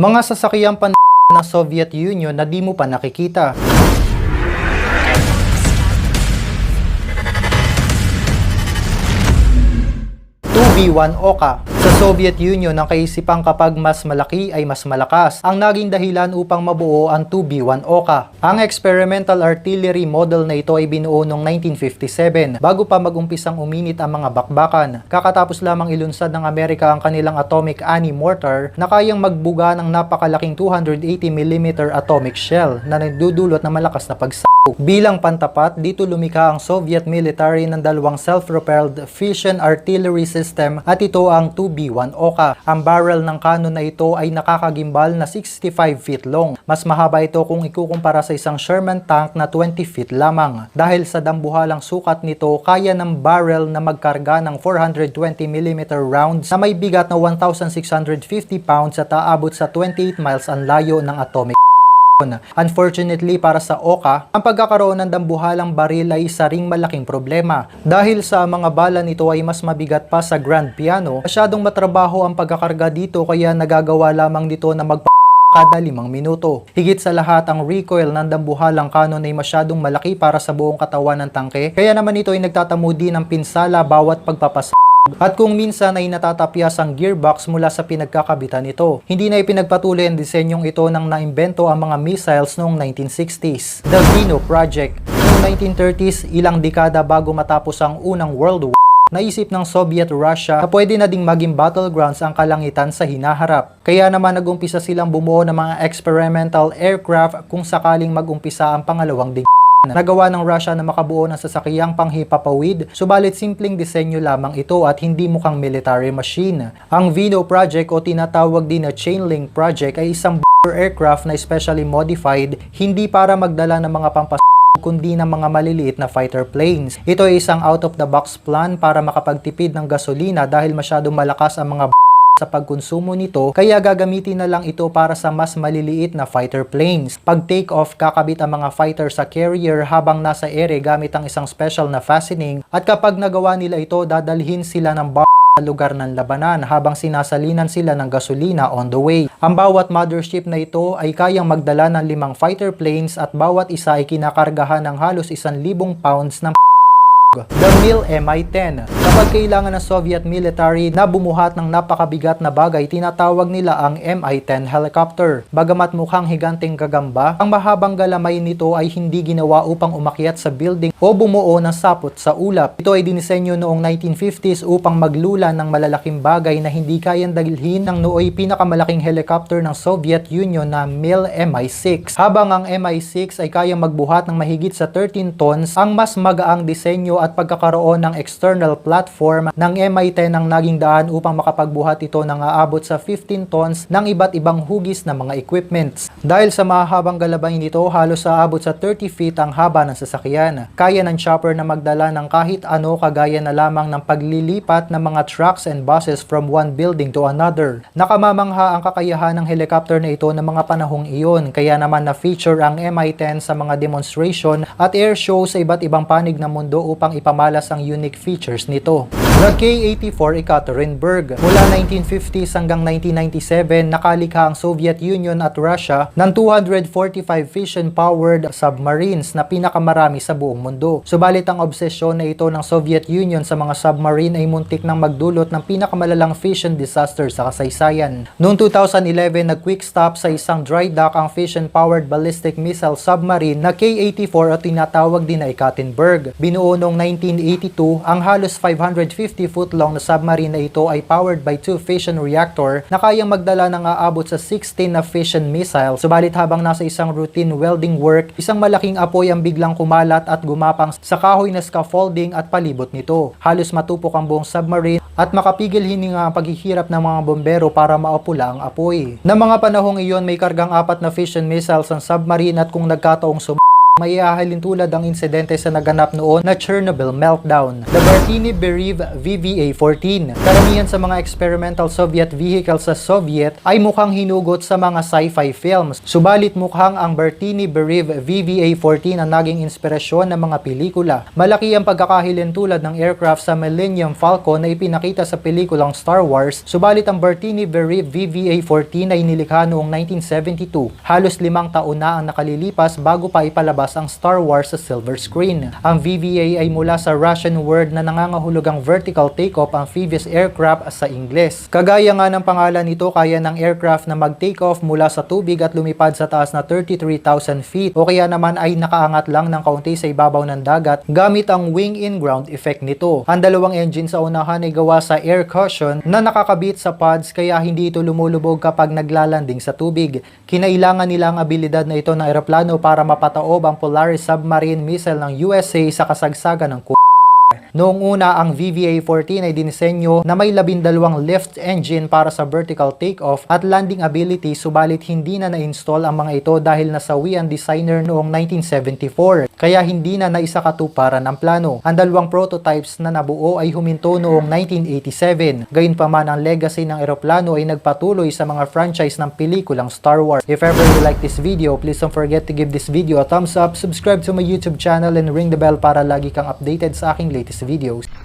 Mga sasakyang pan ng Soviet Union na di mo pa nakikita. b 1 Oka. Sa Soviet Union, ang kaisipang kapag mas malaki ay mas malakas ang naging dahilan upang mabuo ang 2B1 Oka. Ang experimental artillery model na ito ay binuo noong 1957 bago pa magumpisang uminit ang mga bakbakan. Kakatapos lamang ilunsad ng Amerika ang kanilang atomic Annie mortar na kayang magbuga ng napakalaking 280mm atomic shell na nagdudulot ng malakas na pagsa Bilang pantapat, dito lumikha ang Soviet military ng dalawang self-propelled fission artillery system at ito ang 2B1 Oka. Ang barrel ng cannon na ito ay nakakagimbal na 65 feet long. Mas mahaba ito kung ikukumpara sa isang Sherman tank na 20 feet lamang. Dahil sa dambuhalang sukat nito, kaya ng barrel na magkarga ng 420mm rounds na may bigat na 1,650 pounds at aabot sa 28 miles ang layo ng atomic Unfortunately para sa Oka, ang pagkakaroon ng dambuhalang baril ay isa malaking problema. Dahil sa mga bala nito ay mas mabigat pa sa grand piano, masyadong matrabaho ang pagkakarga dito kaya nagagawa lamang dito na magpa kada limang minuto. Higit sa lahat, ang recoil ng dambuhalang kanon ay masyadong malaki para sa buong katawan ng tangke, kaya naman ito ay nagtatamo din ng pinsala bawat pagpapasa at kung minsan ay natatapyas ang gearbox mula sa pinagkakabitan nito. Hindi na ipinagpatuloy ang disenyong ito nang naimbento ang mga missiles noong 1960s. The Vino Project Noong 1930s, ilang dekada bago matapos ang unang World War, naisip ng Soviet Russia na pwede na ding maging battlegrounds ang kalangitan sa hinaharap. Kaya naman nagumpisa silang bumuo ng mga experimental aircraft kung sakaling magumpisa ang pangalawang dig Nagawa ng Russia na makabuo ng sasakyang panghipapawid, subalit simpleng disenyo lamang ito at hindi mukhang military machine. Ang Vino project o tinatawag din na Chainlink project ay isang aircraft na specially modified hindi para magdala ng mga pampas kundi ng mga maliliit na fighter planes. Ito ay isang out-of-the-box plan para makapagtipid ng gasolina dahil masyadong malakas ang mga sa pagkonsumo nito kaya gagamitin na lang ito para sa mas maliliit na fighter planes. Pag take off, kakabit ang mga fighter sa carrier habang nasa ere gamit ang isang special na fastening at kapag nagawa nila ito, dadalhin sila ng bar sa lugar ng labanan habang sinasalinan sila ng gasolina on the way. Ang bawat mothership na ito ay kayang magdala ng limang fighter planes at bawat isa ay kinakargahan ng halos 1,000 pounds ng The Mil Mi-10. Kapag kailangan ng Soviet military na bumuhat ng napakabigat na bagay, tinatawag nila ang Mi-10 helicopter. Bagamat mukhang higanteng gagamba, ang mahabang galamay nito ay hindi ginawa upang umakyat sa building o bumuo ng sapot sa ulap. Ito ay dinisenyo noong 1950s upang maglula ng malalaking bagay na hindi kayang dalhin ng nooy pinakamalaking helicopter ng Soviet Union na Mil Mi-6. Habang ang Mi-6 ay kayang magbuhat ng mahigit sa 13 tons, ang mas magaang disenyo at pagkakaroon ng external platform ng MI-10 ang naging daan upang makapagbuhat ito ng aabot sa 15 tons ng iba't ibang hugis na mga equipments. Dahil sa mahabang galabay nito, halos aabot sa 30 feet ang haba ng sasakyan. Kaya ng chopper na magdala ng kahit ano kagaya na lamang ng paglilipat ng mga trucks and buses from one building to another. Nakamamangha ang kakayahan ng helicopter na ito ng mga panahong iyon, kaya naman na-feature ang MI-10 sa mga demonstration at air show sa iba't ibang panig ng mundo upang upang ipamalas ang unique features nito. The K-84 Ekaterinburg. Mula 1950s hanggang 1997, nakalikha ang Soviet Union at Russia ng 245 fission-powered submarines na pinakamarami sa buong mundo. Subalit ang obsesyon na ito ng Soviet Union sa mga submarine ay muntik nang magdulot ng pinakamalalang fission disaster sa kasaysayan. Noong 2011, nag-quick stop sa isang dry dock ang fission-powered ballistic missile submarine na K-84 o tinatawag din na Ekaterinburg. Binuo noong 1982, ang halos 550 foot long na submarine na ito ay powered by two fission reactor na kayang magdala ng aabot sa 16 na fission missile. Subalit habang nasa isang routine welding work, isang malaking apoy ang biglang kumalat at gumapang sa kahoy na scaffolding at palibot nito. Halos matupok ang buong submarine at makapigil hininga ang paghihirap ng mga bombero para maapula ang apoy. Na mga panahong iyon may kargang apat na fission missiles ang submarine at kung nagkataong sum may ahalin tulad ang insidente sa naganap noon na Chernobyl meltdown. The Bartini Berev VVA-14. Karamihan sa mga experimental Soviet vehicles sa Soviet ay mukhang hinugot sa mga sci-fi films. Subalit mukhang ang Bartini Berev VVA-14 ang naging inspirasyon ng mga pelikula. Malaki ang pagkakahilin tulad ng aircraft sa Millennium Falcon na ipinakita sa pelikulang Star Wars. Subalit ang Bartini Berev VVA-14 ay nilikha noong 1972. Halos limang taon na ang nakalilipas bago pa ipalabas ang Star Wars sa silver screen. Ang VVA ay mula sa Russian word na nangangahulugang vertical takeoff amphibious aircraft sa Ingles. Kagaya nga ng pangalan nito, kaya ng aircraft na mag-take off mula sa tubig at lumipad sa taas na 33,000 feet o kaya naman ay nakaangat lang ng kaunti sa ibabaw ng dagat gamit ang wing-in ground effect nito. Ang dalawang engine sa unahan ay gawa sa air cushion na nakakabit sa pods kaya hindi ito lumulubog kapag naglalanding sa tubig. Kinailangan nila ang abilidad na ito ng eroplano para mapataob ang Polaris submarine missile ng USA sa kasagsagan ng Noong una, ang VVA-14 ay dinisenyo na may labindalawang lift engine para sa vertical takeoff at landing ability subalit hindi na na-install ang mga ito dahil nasawi ang designer noong 1974 kaya hindi na naisakatuparan ang plano. Ang dalawang prototypes na nabuo ay huminto noong 1987. Gayunpaman ang legacy ng eroplano ay nagpatuloy sa mga franchise ng pelikulang Star Wars. If ever you like this video, please don't forget to give this video a thumbs up, subscribe to my YouTube channel and ring the bell para lagi kang updated sa aking latest videos.